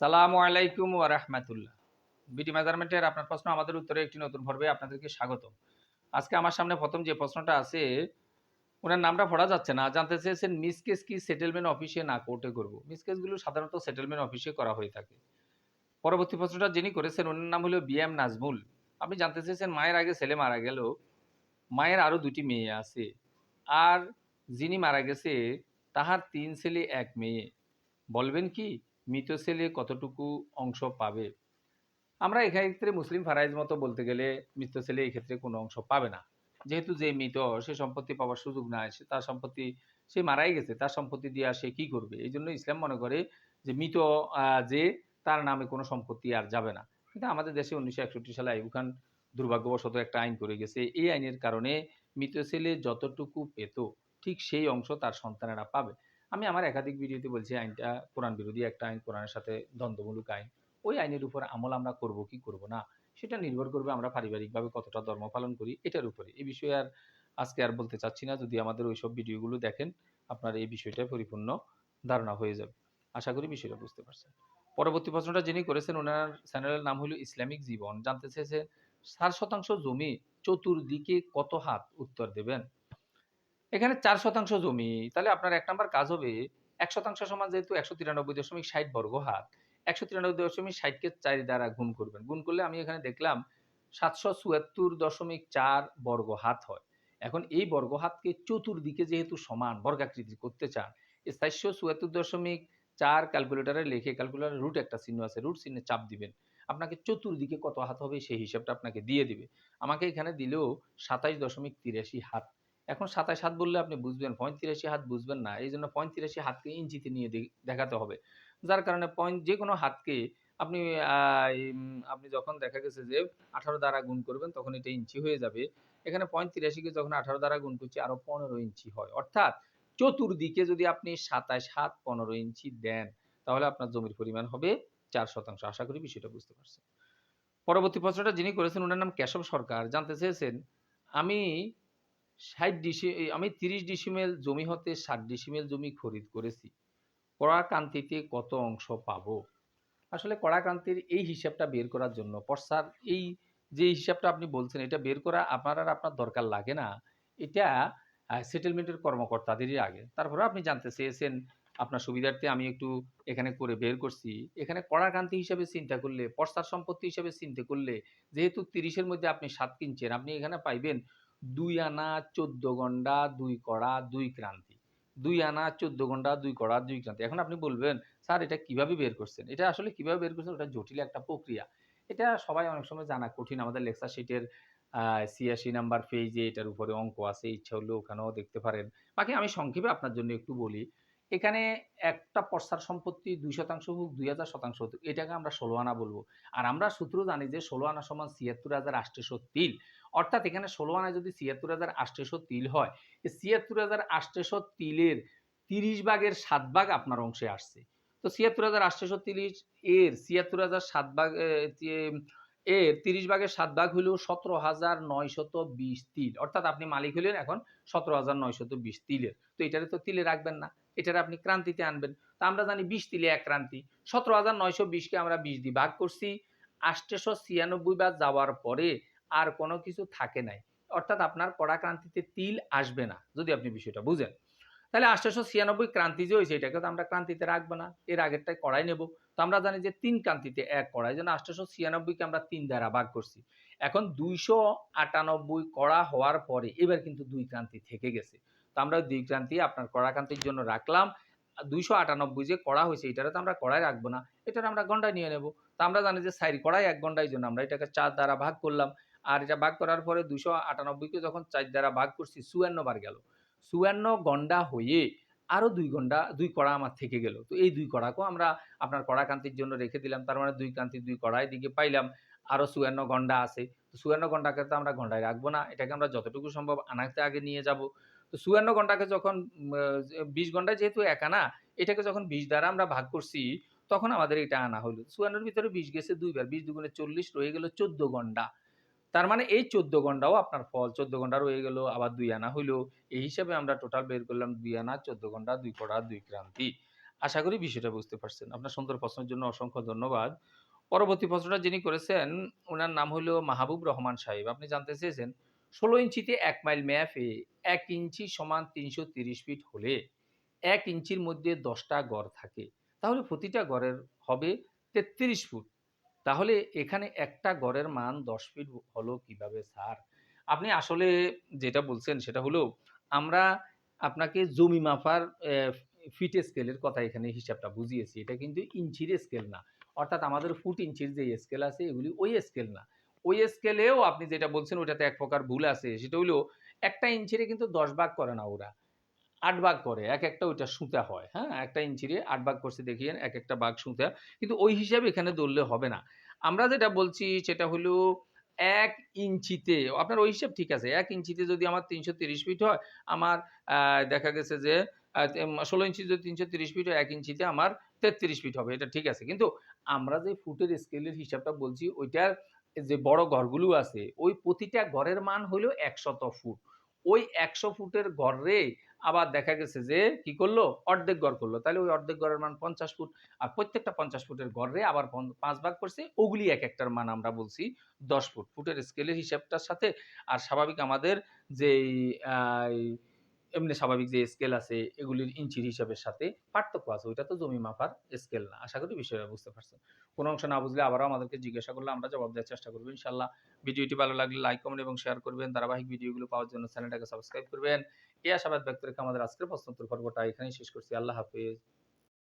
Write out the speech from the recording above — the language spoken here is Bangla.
সালামু আলাইকুম ওয়া রাহমাতুল্লাহ। বিটি মেজারমেন্টের আপনার প্রশ্ন, আমাদের উত্তরে একটি নতুন পর্বে আপনাদেরকে স্বাগত আজকে আমার সামনে প্রথম যে প্রশ্নটা আছে, ওনার নামটা পড়া যাচ্ছে না, জানতে চেয়েছেন মিসকেস কি সেটেলমেন্ট অফিসে না কোর্টে করব? মিসকেসগুলো সাধারণত সেটেলমেন্ট অফিসে করা হয়ে থাকে। পরবর্তী প্রশ্নটা যিনি করেছেন, ওনার নাম হলো বি এম নাজমুল। আপনি জানতে চেয়েছেন মায়ের আগে ছেলে মারা গেল, মায়ের আরও দুটি মেয়ে আছে, আর যিনি মারা গেছে, তাহার তিন ছেলে, এক মেয়ে। বলবেন কি? মৃত ছেলে কতটুকু অংশ পাবে? আমরা এক্ষেত্রে মুসলিম ফারাইজ মতো বলতে গেলে মৃত ছেলে এই ক্ষেত্রে কোনো অংশ পাবে না। যেহেতু যে মৃত সে সম্পত্তি পাওয়ার সুযোগ নাই, সে তার সম্পত্তি, সে মারাই গেছে, তার সম্পত্তি দিয়ে সে কি করবে? এই জন্য ইসলাম মনে করে যে মৃত যে, তার নামে কোনো সম্পত্তি আর যাবে না। কিন্তু আমাদের দেশে উনিশশো একষট্টি সালে আইব খান দুর্ভাগ্যবশত একটা আইন করে গেছে। এই আইনের কারণে মৃত ছেলে যতটুকু পেত, ঠিক সেই অংশ তার সন্তানেরা পাবে। আমি আমার একাধিক ভিডিওতে বলছি, আইনটা কোরআন বিরোধী একটা আইন, কোরআনের সাথে দ্বন্দ্বমূলক আইন। ওই আইনের উপর আমল আমরা করব কি করব না? সেটা নির্ভর করবে আমরা পারিবারিকভাবে কতটা ধর্ম পালন করি, এটার উপরে। এই বিষয়ে আর আজকে আর বলতে চাচ্ছি না। যদি আমাদের ওইসব ভিডিওগুলো দেখেন, আপনার এই বিষয়টা পরিপূর্ণ ধারণা হয়ে যাবে। আশা করি বিষয়টা বুঝতে পারছেন। পরবর্তী প্রশ্নটা যিনি করেছেন, ওনার চ্যানেলের নাম হলো ইসলামিক জীবন। জানতে চেয়েছে ষাট শতাংশ জমি চতুর্দিকে কত হাত উত্তর দেবেন? এখানে চার শতাংশ জমি, তাহলে আপনার এক নাম্বার কাজ হবে, এক শতাংশ সমান যেহেতু একশো তিরানব্বই দশমিক ষাট বর্গ হাত, একশো তিরানব্বই দশমিক ষাটকে চার দ্বারা গুণ করবেন। গুণ করলে আমি এখানে দেখলাম সাতশো চুয়াত্তর দশমিক চার বর্গ হাত হয়। এখন এই বর্গ হাতকে চতুর্দিকে যেহেতু সমান বর্গাকৃতি করতে চান চারশো চুয়াত্তর দশমিক চার ক্যালকুলেটারে লিখে ক্যালকুলেটারে রুট একটা চিহ্ন আছে, রুট চিহ্নে চাপ দিবেন। আপনাকে চতুর্দিকে কত হাত হবে সেই হিসাবটা আপনাকে দিয়ে দিবে। আমাকে এখানে দিলেও সাতাইশ দশমিক তিরাশি হাত এখন সাতাশ হাত বললে আপনি বুঝবেন, পঁয়ত্রিশি হাত বুঝবেন না। এই জন্য পঁয়ত্রিশি হাতকে ইঞ্চিতে নিয়ে দেখাতে হবে। যার কারণে পয়েন্ট যে কোনো হাতকে আপনি আপনি যখন দেখা গেছে যে আঠারো দ্বারা গুণ করবেন, তখন এটা ইঞ্চি হয়ে যাবে। এখানে পঁয়ত্রিশিকে যখন আঠারো দ্বারা গুণ করছি, আরও পনেরো ইঞ্চি হয়। অর্থাৎ চতুর্দিকে যদি আপনি সাতাশ হাত পনেরো ইঞ্চি দেন, তাহলে আপনার জমির পরিমাণ হবে চার শতাংশ। আশা করি বিষয়টা বুঝতে পারছেন। পরবর্তী প্রশ্নটা যিনি করেছেন ওনার নাম কেশব সরকার। জানতে চেয়েছেন, আমি ষাট ডিসি আমি তিরিশ ডিসিমেল জমি হতে ষাট ডিসিমেল জমি খরিদ করেছি। কড়াকান্তিতে কত অংশ পাব? আসলে কড়াকান্তির এই হিসাবটা বের করার জন্য পর্সার এই যে হিসাবটা আপনি বলছেন, এটা বের করা আপনার আর আপনার দরকার লাগে না। এটা সেটেলমেন্টের কর্মকর্তাদেরই আগে। তারপরে আপনি জানতে চেয়েছেন, আপনার সুবিধার্থে আমি একটু এখানে করে বের করছি। এখানে কড়াকান্তি হিসাবে চিন্তা করলে পর্সার সম্পত্তি হিসাবে চিন্তা করলে, যেহেতু তিরিশের মধ্যে আপনি সাত কিনছেন, আপনি এখানে পাইবেন দুই আনা চোদ্দ গন্ডা, দুই কড়া, দুই ক্রান্তি। দুই আনা, চোদ্দ গন্ডা, দুই কড়া, দুই ক্রান্তি। এখন আপনি বলবেন, স্যার, এটা কীভাবে বের করছেন? এটা আসলে কীভাবে বের করছেন? ওটা জটিল একটা প্রক্রিয়া। এটা সবাই অনেক সময় জানা কঠিন। আমাদের লেকচার শিটের ছিয়াশি নাম্বার পেজে এটার উপরে অঙ্ক আছে। ইচ্ছা হলে ওখানেও দেখতে পারেন। বাকি আমি সংক্ষেপে আপনার জন্য একটু বলি। এখানে একটা পর্সার সম্পত্তি দুই শতাংশ হোক, দুই হাজার শতাংশ হোক, এটাকে আমরা ষোলো আনা বলব। আর আমরা সূত্র জানি যে ষোলো আনা সমান ছিয়াত্তর হাজার আটশোশো তিল অর্থাৎ এখানে ষোলো আনায় যদি ছিয়াত্তর হাজার আটশোশো তিল হয় ছিয়াত্তর হাজার আটশোশো তিলের তিরিশ ভাগের সাত ভাগ আপনার অংশে আসছে। তো ছিয়াত্তর হাজার আটশোশো তিরিশ এর, ছিয়াত্তর হাজার সাত ভাগ এর তিরিশ ভাগের সাত ভাগ হলো সতেরো হাজার নয়শত বিশ তিল। অর্থাৎ আপনি মালিক হলেন এখন সতেরো হাজার নয়শত বিশ তিলের। তো এটারে তো তিলে রাখবেন না, এটারে আপনি ক্রান্তিতে আনবেন। তো আমরা জানি বিশ তিলে এক ক্রান্তি। সতেরো হাজার নয়শো বিশকে আমরা বিশ দিয়ে ভাগ করছি। আষ্টশো ছিয়ানব্বই বার যাওয়ার পরে আর কোনো কিছু থাকে নাই। অর্থাৎ আপনার কড়া ক্রান্তিতে তিল আসবে না, যদি আপনি বিষয়টা বুঝেন। তাহলে আষ্টশো ছিয়ানব্বই ক্রান্তি যে হয়েছে, এটাকে তো আমরা ক্রান্তিতে রাখব না, এর আগেরটাই কড়াই নেব। তো আমরা জানি যে তিন ক্রান্তিতে এক কড়াই, যেন আষ্টশো ছিয়ানব্বইকে আমরা তিন দ্বারা ভাগ করছি। এখন দুইশো আটানব্বই কড়া হওয়ার পরে এবার কিন্তু দুই ক্রান্তি থেকে গেছে। তো আমরা দুই ক্রান্তি আপনার কড়া ক্রান্তির জন্য রাখলাম। দুইশো আটানব্বই যে কড়া হয়েছে, এটারে তো আমরা কড়াই রাখব না, এটার আমরা গন্ডায় নিয়ে নেব। তো আমরা জানি যে সাইড কড়াই এক গন্ডায় জন্য আমরা এটাকে চার দ্বারা ভাগ করলাম। আর এটা ভাগ করার পরে দুশো আটানব্বইকে যখন চার দ্বারা ভাগ করছি, চুয়ান্ন বার গেল। চুয়ান্ন গন্ডা হয়ে আরও দুই ঘণ্টা দুই কড়া আমার থেকে গেল। তো এই দুই কড়াকেও আমরা আপনার কড়া কান্তির জন্য রেখে দিলাম। তার মানে দুই কান্তি দুই কড়াই দিকে পাইলাম আরও চুয়ান্ন গন্ডা আছে। তো চুয়ান্ন ঘন্টাকে তো আমরা ঘন্টায় রাখব না, এটাকে আমরা যতটুকু সম্ভব আনাতে আগে নিয়ে যাব। তো চুয়ান্ন ঘন্টাকে যখন বিশ ঘন্টায় যেহেতু এক আনা এটাকে যখন বিশ দ্বারা আমরা ভাগ করছি, তখন আমাদের এটা আনা হলো। চুয়ান্নর ভিতরে বিশ গেছে দুইবার, বিশ দুগুণে চল্লিশ রয়ে গেল চোদ্দ ঘণ্টা তার মানে এই চোদ্দ ঘন্টাও আপনার ফল, চোদ্দ ঘণ্টা রয়ে গেল, আবার দুই আনা হইল। এই হিসাবে আমরা টোটাল বের করলাম দুই আনা, চোদ্দ ঘণ্টা, দুই কড়া, দুই ক্রান্তি। আশা করি বিষয়টা বুঝতে পারছেন। আপনার সুন্দর প্রশ্নের জন্য অসংখ্য ধন্যবাদ। পরবর্তী প্রশ্নটা যিনি করেছেন ওনার নাম হলো মাহবুব রহমান সাহেব। আপনি জানতে চেয়েছেন, ষোলো ইঞ্চিতে এক মাইল ম্যাপে এক ইঞ্চি সমান তিনশো তিরিশ ফিট হলে এক ইঞ্চির মধ্যে দশটা গড় থাকে। তাহলে প্রতিটা গড়ের হবে তেত্রিশ ফুট। তাহলে এখানে একটা গড়ের মান দশ ফিট হলো কীভাবে, স্যার? আপনি আসলে যেটা বলছেন সেটা হলো, আমরা আপনাকে জমি মাপার ফিট স্কেলের কথা এখানে হিসাবটা বুঝিয়েছি। এটা কিন্তু ইঞ্চির স্কেল না। অর্থাৎ আমাদের ফুট ইঞ্চির যে স্কেল আছে, এগুলি ওই স্কেল না। ওই স্কেলেও আপনি যেটা বলছেন ওটাতে এক প্রকার ভুল আছে। সেটা হলো, একটা ইঞ্চিরে কিন্তু দশ ভাগ করে না ওরা। আট ভাগ করে, এক একটা ওইটা সুতা হয় হ্যাঁ? একটা ইঞ্চিরে আট ভাগ করছে, দেখিয়ে এক একটা ভাগ সুতা। কিন্তু ওই হিসাবে এখানে ধরলে হবে না। আমরা যেটা বলছি সেটা হলো এক ইঞ্চিতে, আপনার ওই হিসাব ঠিক আছে, এক ইঞ্চিতে যদি আমার তিনশো তিরিশ ফিট হয়, আমার দেখা গেছে যে ষোলো ইঞ্চি যদি তিনশো তিরিশ ফিট হয়, এক ইঞ্চিতে আমার তেত্রিশ ফিট হবে, এটা ঠিক আছে। কিন্তু আমরা যে ফুটের স্কেলের হিসাবটা বলছি, ওইটার যে বড় ঘরগুলো আছে, ওই প্রতিটা ঘরের মান হলো একশত ফুট। ওই একশো ফুটের ঘরে আবার দেখা গেছে যে কি করল? অর্ধেক গড় করল। তাহলে ওই অর্ধেক ঘরের মান পঞ্চাশ ফুট আর প্রত্যেকটা পঞ্চাশ ফুটের ঘরে আবার পাঁচ ভাগ করছে। ওগুলি এক একটার মান আমরা বলছি দশ ফুট। ফুটের স্কেলের হিসাবটার সাথে আর স্বাভাবিক আমাদের যেই এমনি স্বাভাবিক যে স্কেল আছে, এগুলির ইঞ্চির হিসাবের সাথে পার্থক্য আছে। ওইটা তো জমি মাপার স্কেল না। আশা করি বিষয়টা বুঝতে পারছেন। কোনো অংশ না বুঝলে আবারও আমাদেরকে জিজ্ঞাসা করলে আমরা জবাব দেওয়ার চেষ্টা করব। ইনশাল্লাহ ভিডিওটি ভালো লাগলে লাইক কমেন্ট এবং শেয়ার করবেন। ধারাবাহিক ভিডিওগুলো পাওয়ার জন্য চ্যানেলটাকে সাবস্ক্রাইব করবেন। এই আশাবাদ ব্যক্ত রেখে আমাদের আজকের প্রশ্নোত্তর পর্বটা এখানেই শেষ করছি। আল্লাহ হাফেজ।